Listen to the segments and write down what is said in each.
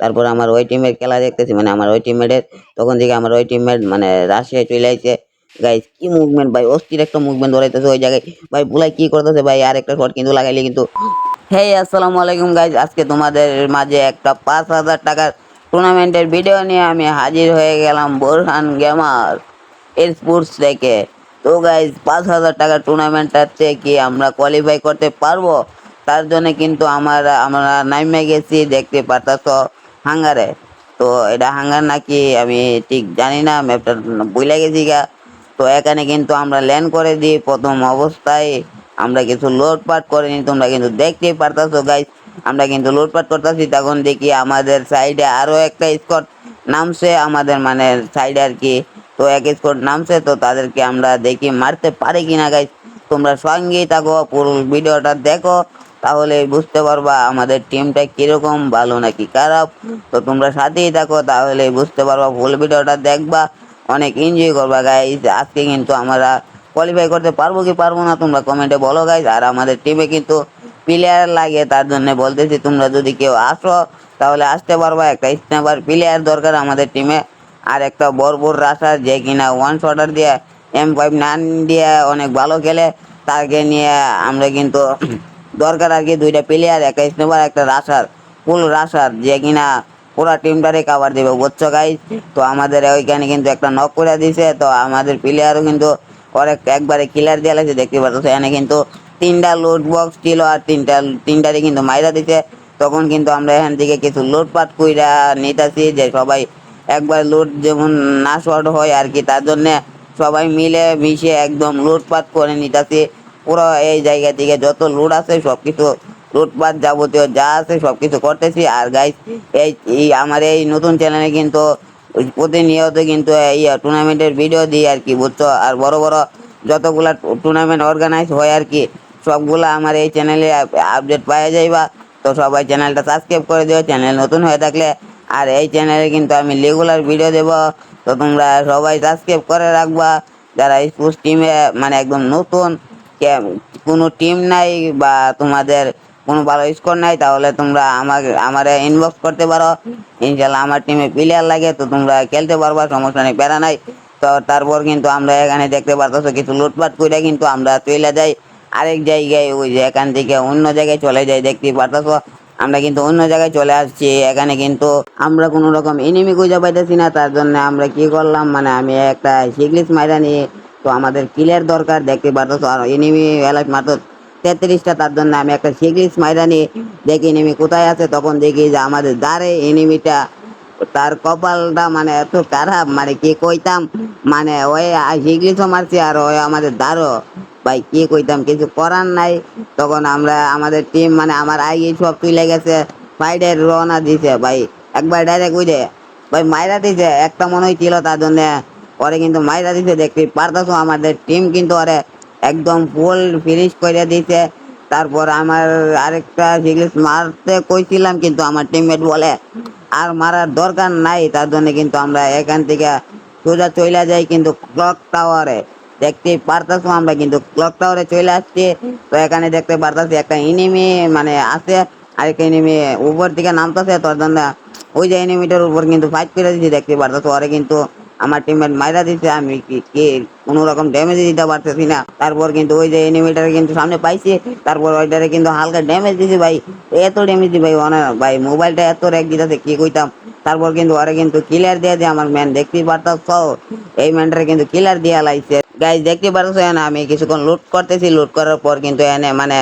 তারপর আমার ওই টিমের খেলা দেখতেছি মানে আমার ওই টিমমেটের তখন থেকে আমার ওই টিমমেট মানে রাশিয়ায় চলে আইছে। গাইস কি মুভমেন্ট ভাই, অস্থির একটা মুভমেন্ট ধরাইতেছে ওই জায়গায়। ভাই, বুলাই কি করতেছে, ভাই আর একটা শট কিন্তু লাগাইলে কিন্তু। হেই আসসালামু আলাইকুম গাইজ আজকে তোমাদের মাঝে একটা পাঁচ হাজার টাকার টুর্নামেন্টের ভিডিও নিয়ে আমি হাজির হয়ে গেলাম, বোরহান গেমার এর স্পোর্টস থেকে। তো গাইজ পাঁচ হাজার টাকার টুর্নামেন্টটাতে কি আমরা কোয়ালিফাই করতে পারব। তার জন্য কিন্তু আমার, আমরা নাইমে গেছি, দেখতে পারতাছ। হাঙ্গারে। তো এটা হাঙ্গার নাকি আমি ঠিক জানি না, ম্যাপটা বুঝলে গেছি গা। তো এখানে কিন্তু আমরা ল্যান্ড করে দিই প্রথম অবস্থায়। আমরা কিছু লোডপাট করে নিই তোমরা কিন্তু দেখতেই পারতাছো গাইস আমরা কিন্তু লোডপাট করতেছি, তখন দেখি আমাদের সাইডে আরও একটা স্কট নামছে, আমাদের মানে সাইডে আর কি। তো এক স্কট নামছে, তো তাদেরকে আমরা দেখি মারতে পারি কিনা গাইস তোমরা সঙ্গেই থাকো, পুরো ভিডিওটা দেখো। তাহলে বুঝতে পারবা আমাদের টিমটা কীরকম ভালো নাকি খারাপ। তো তোমরা সাথেই থাকো, তাহলে বুঝতে পারবা ফুল ভিডিওটা দেখবা, অনেক এনজয় করবা গাইস আজকে কিন্তু আমরা কোয়ালিফাই করতে পারব কি পারব না তোমরা কমেন্টে বলো গাইস আর আমাদের টিমে কিন্তু প্লেয়ার লাগে, তার জন্য বলতেছি, তোমরা যদি কেউ আসো, তাহলে আসতে পারবা। একটা স্ন্যাপার প্লেয়ার দরকার আমাদের টিমে আর একটা বড় রাশার যে কিনা ওয়ান শটার দিয়ে এম ফাইভ নাইন দিয়ে অনেক ভালো খেলে, তাকে নিয়ে আমরা কিন্তু দরকার আর কি দুইটা প্লেয়ার একটা স্নেপার একটা রাশার ফুল রাশার যে কিনা পুরা টিমটারে কাভার দেবে, বুঝছ গাইস তো আমাদের ওইখানে কিন্তু একটা নক করে দিছে। তো আমাদের প্লেয়ারও কিন্তু অনেক একবারে কিলার দিয়ে লাগছে দেখতে পাচ্ছ? এখানে কিন্তু তিনটা লোড বক্স ছিল আর তিনটা তিনটারে কিন্তু মাইরা দিছে। তখন কিন্তু আমরা এখান থেকে কিছু লোডপাট কইরা নিতেছি যে সবাই একবার লোড যেমন না শর্ট হয় আর কি, তার জন্যে সবাই মিলে মিশে একদম লুটপাট করে নিতেছি। পুরো এই জায়গা থেকে যত লুট আছে সব কিছু লুটপাট যাবতীয় যা আছে সব কিছু করতেছি। আর গাইস এই আমার এই নতুন চ্যানেলে কিন্তু প্রতিনিয়ত কিন্তু এই টুর্নামেন্টের ভিডিও দিই আর কি, বুঝছ? আর বড় বড় যতগুলা টুর্নামেন্ট অর্গানাইজ হয় আর কি, সবগুলা আমার এই চ্যানেলে আপডেট পাওয়া যাইবা। তো সবাই চ্যানেলটা সাবস্ক্রাইব করে দিও চ্যানেল নতুন হয়ে থাকলে। আর এই চ্যানেলে কিন্তু আমি রেগুলার ভিডিও দেব। তো তোমরা সবাই সাবস্ক্রাইব করে রাখবা। যারা স্পোর্টস টিমে মানে একদম নতুন কোনো টিম নাই বা তোমাদের কোনো ভালো স্কোর নাই, তাহলে তোমরা আমাকে, আমারে ইনবক্স করতে পারো। ইনশাল্লাহ আমার টিমে প্লেয়ার লাগে, তো তোমরা খেলতে পারবা, সমস্যা নেই, প্যারা নাই। তো তারপর কিন্তু আমরা এখানে দেখতে পারতেছো কিছু লুটপাট করে কিন্তু আমরা চলে যাই। আরেক জায়গায় ওই যে এখান থেকে অন্য জায়গায় চলে যাই, দেখতে পারতেছো? আমরা কিন্তু অন্য জায়গায় চলে আসছি, এখানে কিন্তু আমরা কোনো রকম এনিমি খুঁজে পাইতেছি না, তার জন্য আমরা কি করলাম? মানে আমি একটা সিগলিস মাইরা নিয়ে তো আমাদের কিলের দরকার, দেখতে পারতেছো আর এনিমি এলাক মাত্র তেত্রিশটা, তার জন্য আমি একটা সিগলিস মাইরা নিয়ে দেখি এনিমি কোথায় আছে, তখন দেখি যে আমাদের দ্বারে এনিমিটা তার কপালটা মানে এত খারাপ মানে কি কইতাম? মানে ওই সিগলিসও মারছি, আর ওই আমাদের দ্বারও। ভাই, কি কইতাম? কিছু করার নাই। তখন আমরা, আমাদের টিম মানে আমার আগে সব তুলে গেছে সাইডে রওনা দিছে, ভাই। একবার ডাইরেক্ট উঠে ভাই, মাইরা দিছে, একটা মনে হয়েছিল তার জন্য। ওরে কিন্তু মাইরা দিছে, দেখতে পারতাছো আমাদের টিম কিন্তু ওরে একদম ফুল ফিনিশ করে দিছে। তারপর আমার আরেকটা সিরিজ মারতে কইছিলাম, কিন্তু আমার টিমমেট বলে, আর মারার দরকার নাই, তার জন্য কিন্তু আমরা এখান থেকে সোজা চলে যাই কিন্তু ক্লক টাওয়ারে দেখতে পারতাছো আমরা কিন্তু ক্লক টাওয়ারে চলে আসছি। তো এখানে দেখতে পারতাছি একটা এনিমি মানে আছে, আরেকটা এনিমি উপর দিকে নামতেছে তোর জন্য ওই যে এনিমিটার উপর কিন্তু ফাইট করে দিচ্ছি দেখতে পারতাছো। ওরে কিন্তু আমার টিমমেট মাইরা দিচ্ছে আমি কি কোনো রকম ড্যামেজ দিতে পারতেছি না। তারপর কিন্তু ওই যে এনিমিটার কিন্তু সামনে পাইছি, তারপর ওইটারে কিন্তু হালকা ড্যামেজ দিছি ভাই। এত ড্যামেজ দি ভাই, অনেক, ভাই মোবাইলটা এত র্যাক দিতেছে, কি কইতাম? তারপর কিন্তু ওরে কিন্তু ক্লিয়ার দিয়ে দিয়ে আমার ম্যান দেখতেই পারতাছ। এই ম্যানটারে কিন্তু ক্লিয়ার দিয়ে লাইছে। গাইজ দেখতে পারছ না আমি কিছুক্ষণ লুট করতেছি। লুট করার পর কিন্তু এনে মানে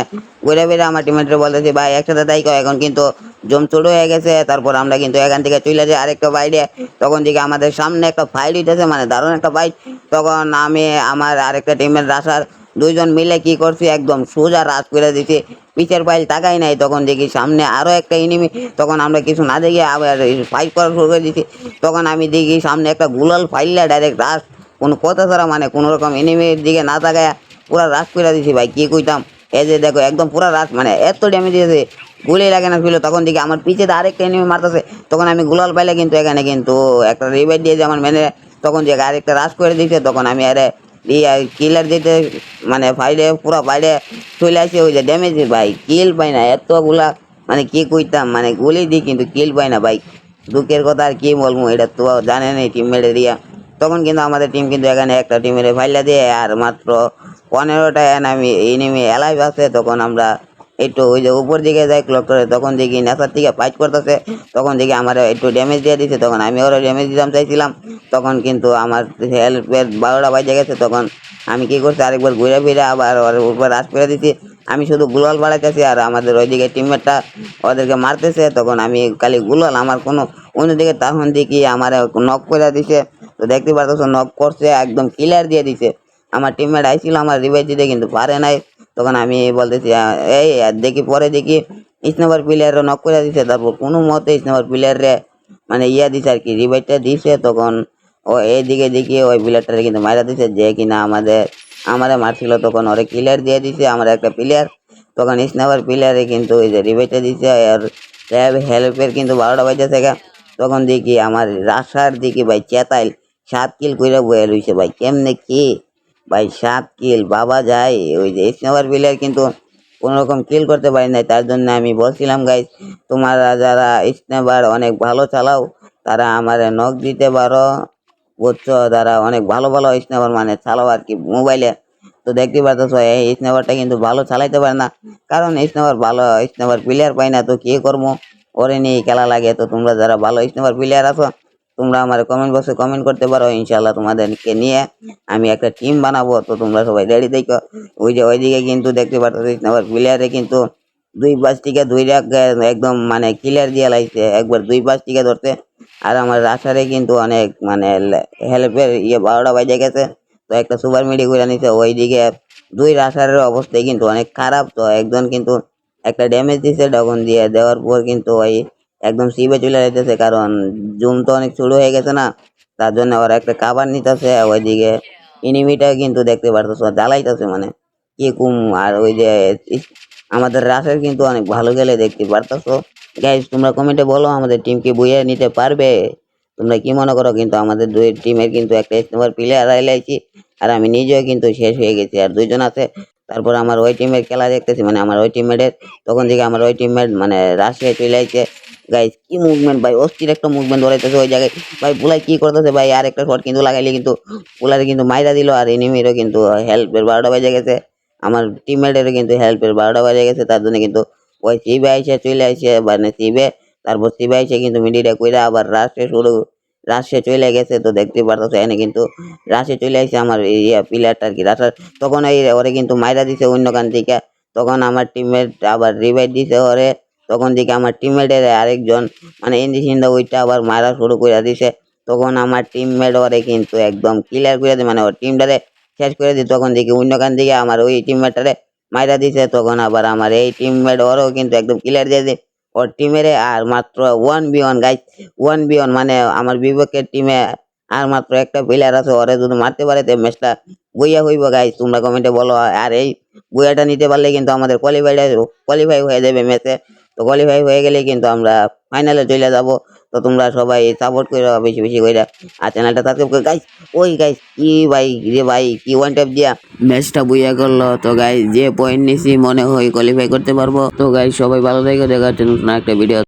ঘুরে বেড়ে আমার টিমেটের বলতেছি, ভাই, একসাথে তাই এখন কিন্তু জম চড়ো হয়ে গেছে, তারপর আমরা কিন্তু এখান থেকে চলে যাই আরেকটা বাইরে। তখন দিকে আমাদের সামনে একটা ফাইট হইতেছে মানে দারুণ একটা ফাইট তখন আমি, আমার আরেকটা টিমের রাসার দুইজন মিলে কি করছি, একদম সোজা রাত করে দিছি। পিছের ফাইল তাকাই নাই, তখন দেখি সামনে আরও একটা এনিমি তখন আমরা কিছু না দেখি আবার ফাইট করা শুরু করে দিছি। তখন আমি দেখি সামনে একটা গুলাল ফাইললা ডাইরেক্ট রাস কোনো কথা ছাড়া মানে কোনো রকম এনিমির দিকে না তাকায় পুরা রাস করে দিছি, ভাই, কি কইতাম? এই যে দেখো, একদম পুরা রাস মানে এত ড্যামেজ দিয়েছে। গুলি লাগে না ছিল তখন দেখি আমার পিছে আরেকটা এনিমি মারতেছে। তখন আমি গুলাল পাইলে কিন্তু এখানে কিন্তু একটা রিভাইড দিয়েছে আমার মেনে তখন যে আরেকটা রাস করে দিয়েছে, তখন আমি আরে কিলার দিতে মানে ফাইলে পুরো ফাইলে চলে আসে, ওই যে ড্যামেজ ভাই। কিল পাই না, এতগুলা মানে কি কইতাম মানে গুলি দিই কিন্তু কিল পাই না ভাই। দুঃখের কথা আর কি বলব, এটা তো জানেন এই টিমমেট এরিয়া। তখন কিন্তু আমাদের টিম কিন্তু এখানে একটা টিমের ফাইলা দিয়ে, আর মাত্র পনেরোটা এনামি এনিমি এলাইভ আছে। তখন আমরা একটু ওই যে উপর দিকে যায় ক্লক করে, তখন দেখি নেশার থেকে ফাইট করতেছে, তখন দেখি আমার একটু ড্যামেজ দিয়ে দিছে, তখন আমি ওরা ড্যামেজ দিতাম চাইছিলাম, তখন কিন্তু আমার হেল্পের বারোটা বাজে গেছে, তখন আমি কি করছি, আরেকবার ঘুরে ফিরে আবার ওর উপর রাশ করে দিছি। আমি শুধু গুলাল বাড়াইতেছি আর আমাদের ওইদিকে টিমমেটটা ওদেরকে মারতেছে, তখন আমি খালি গুলাল, আমার কোনো অন্যদিকে তখন দেখি, আমার নক করে দিছে। তো দেখতে পারতেছো নক করছে, একদম ক্লিয়ার দিয়ে দিছে। আমার টিমমেট আইছিল, আমার রিভাইজ দিতে কিন্তু পারে নাই। তখন আমি বলতেছি এই দেখি পরে দেখি স্নাইপার প্লেয়াররা নক করে দিছে। তারপর কোনো মতে স্নাইপার প্লেয়ারে মানে ইয়া দিছে আর কি রিভাইজটা দিছে। তখন ও এইদিকে দেখি ওই প্লেয়ারটারে কিন্তু মারা দিছে যে কিনা আমাদের আমাদের মারছিল। তখন ওরে ক্লিয়ার দিয়ে দিছে, আমার একটা প্লেয়ার তখন স্নাইপার প্লেয়ারে কিন্তু ওই যে রিভাইজটা দিছে, আর হেল্পের কিন্তু বারোটা বাজে থেকে তখন দেখি আমার রাশার দিকে ভাই চেতাইল, সাত কিল কইরা বয়ে রইছে ভাই, কেমনে কি? ভাই, সাত কিল বাবা যায়। ওই যে স্নেহার প্লেয়ার কিন্তু কোনো রকম কিল করতে পারি নাই, তার জন্য আমি বলছিলাম গাইজ তোমরা যারা স্নেবার অনেক ভালো চালাও, তারা আমার নখ দিতে পারো। বুঝছ? তারা অনেক ভালো ভালো স্নেবার মানে চালাও আর কি মোবাইলে। তো দেখতে পাচ্ছ এই স্নেবারটা কিন্তু ভালো চালাইতে পারে না। কারণ স্নেবার ভালো, স্নেবার প্লেয়ার পাই না, তো কি করব? ওরে নিয়ে খেলা লাগে। তো তোমরা যারা ভালো স্নেবার প্লেয়ার আছো তোমরা আমার কমেন্ট বক্সে কমেন্ট করতে পারো ইনশাল্লাহ তোমাদেরকে নিয়ে আমি একটা টিম বানাবো। তো তোমরা সবাই রেডি দেখো ওই যে ওইদিকে কিন্তু দেখতে পাচ্ছ আমার প্লেয়ারে কিন্তু দুই পাঁচ টিকে দুই রাখ একদম মানে ক্লিয়ার দিয়ে লাগছে একবার দুই পাঁচ টিকে ধরতে আর আমার রাশারে কিন্তু অনেক মানে হেল্পের ইয়ে বারোটা বাজে গেছে। তো একটা সুপার মিডি করে নিছে। ওইদিকে দুই রাশারের অবস্থায় কিন্তু অনেক খারাপ। তো একজন কিন্তু একটা ড্যামেজ দিছে, ডগন দিয়ে দেওয়ার পর কিন্তু ওই একদম সিবে চলে যাইতেছে, কারণ জুম তো অনেক শুরু হয়ে গেছে না, তার জন্য ওরা একটা কাবার নিতেছে ওইদিকে ইনিমিটা কিন্তু দেখতে পারতেছো, জ্বালাইতেছে মানে কি কুম, আর ওই যে আমাদের রাসের কিন্তু অনেক ভালো গেলে দেখতে পারতেছো। গাইজ তোমরা কমেন্টে বলো, আমাদের টিম কি বইয়ে নিতে পারবে? তোমরা কি মনে করো, কিন্তু আমাদের দুই টিমের কিন্তু একটা ইস্তেমার প্লেয়ার আইলাইছি আর আমি নিজেও কিন্তু শেষ হয়ে গেছি, আর দুইজন আছে, তারপর আমার ওই টিমের খেলা দেখতেছি মানে আমার ওই টিমমেটের তখন থেকে আমার ওই টিমমেট মানে রাশিয়া চলে আইছে গাইজ কি মুভমেন্ট ভাই? অস্থির একটা মুভমেন্ট ধরাইতেছে ওই জায়গায়। ভাই পুলাই কি করতেছে ভাই? আর একটা শট কিন্তু লাগাইলে কিন্তু পুলারে কিন্তু মাইরা দিল আর এনিমিরও কিন্তু হেল্পের বারোটা বাজে গেছে। আমার টিমমেটেরও কিন্তু হেল্পের বারোটা বাজে গেছে। তার জন্য কিন্তু ওই সিবে আইসে চলে আইসে মানে সিবে তারপর সিবে আইসে কিন্তু মিডিটা কইরা আবার রাশে শুরু রাশে চলে গেছে। তো দেখতে পারতেছে, এনে কিন্তু রাশে চলে আইসে আমার ইয়া প্লেয়ারটা আর কি। রাশার তখন এই ওরে কিন্তু মাইরা দিছে অন্য কান থেকে তখন আমার টিমমেট আবার রিভাইভ দিছে ওরে। তখন দেখি আমার টিমমেটের আরেকজন মানে ইন্দিসিন্দা ওইটা আবার মারা শুরু করে দিছে। তখন আমার টিমমেট ওরে কিন্তু একদম ক্লিয়ার করে দিয়ে মানে ওর টিমটারে শেষ করে দিই তখন দেখি অন্য কান দিকে আমার ওই টিমমেটটারে মাইরা দিছে। তখন আবার আমার এই টিমমেট ওরও কিন্তু একদম ক্লিয়ার দিয়ে দেয় ওর টিমের আর মাত্র one v one guys one v one মানে আমার বিপক্ষের টিমে আর মাত্র একটা প্লেয়ার আছে, ওরে যদি মারতে পারে তো ম্যাচটা বইয়া হইব গাইজ তোমরা কমেন্টে বলো। আর এই বইয়াটা নিতে পারলে কিন্তু আমাদের কোয়ালিফাই কোয়ালিফাই হয়ে যাবে ম্যাচে তো কোয়ালিফাই হয়ে গেলে কিন্তু আমরা ফাইনালে চলে যাব। তো তোমরা সবাই সাপোর্ট করে বেশি বেশি করে। আর চ্যানেলটা সাবস্ক্রাইব করে। গাইস ওই গাইস কি ভাই রে ভাই, কি ওয়ান ট্যাপ দিয়া ম্যাচটা বুইয়া করল। তো গাইস যে পয়েন্ট নিছি, মনে হয় কোয়ালিফাই করতে পারব। তো গাইস সবাই ভালো থাকো। দেখা হচ্ছে নতুন একটা ভিডিও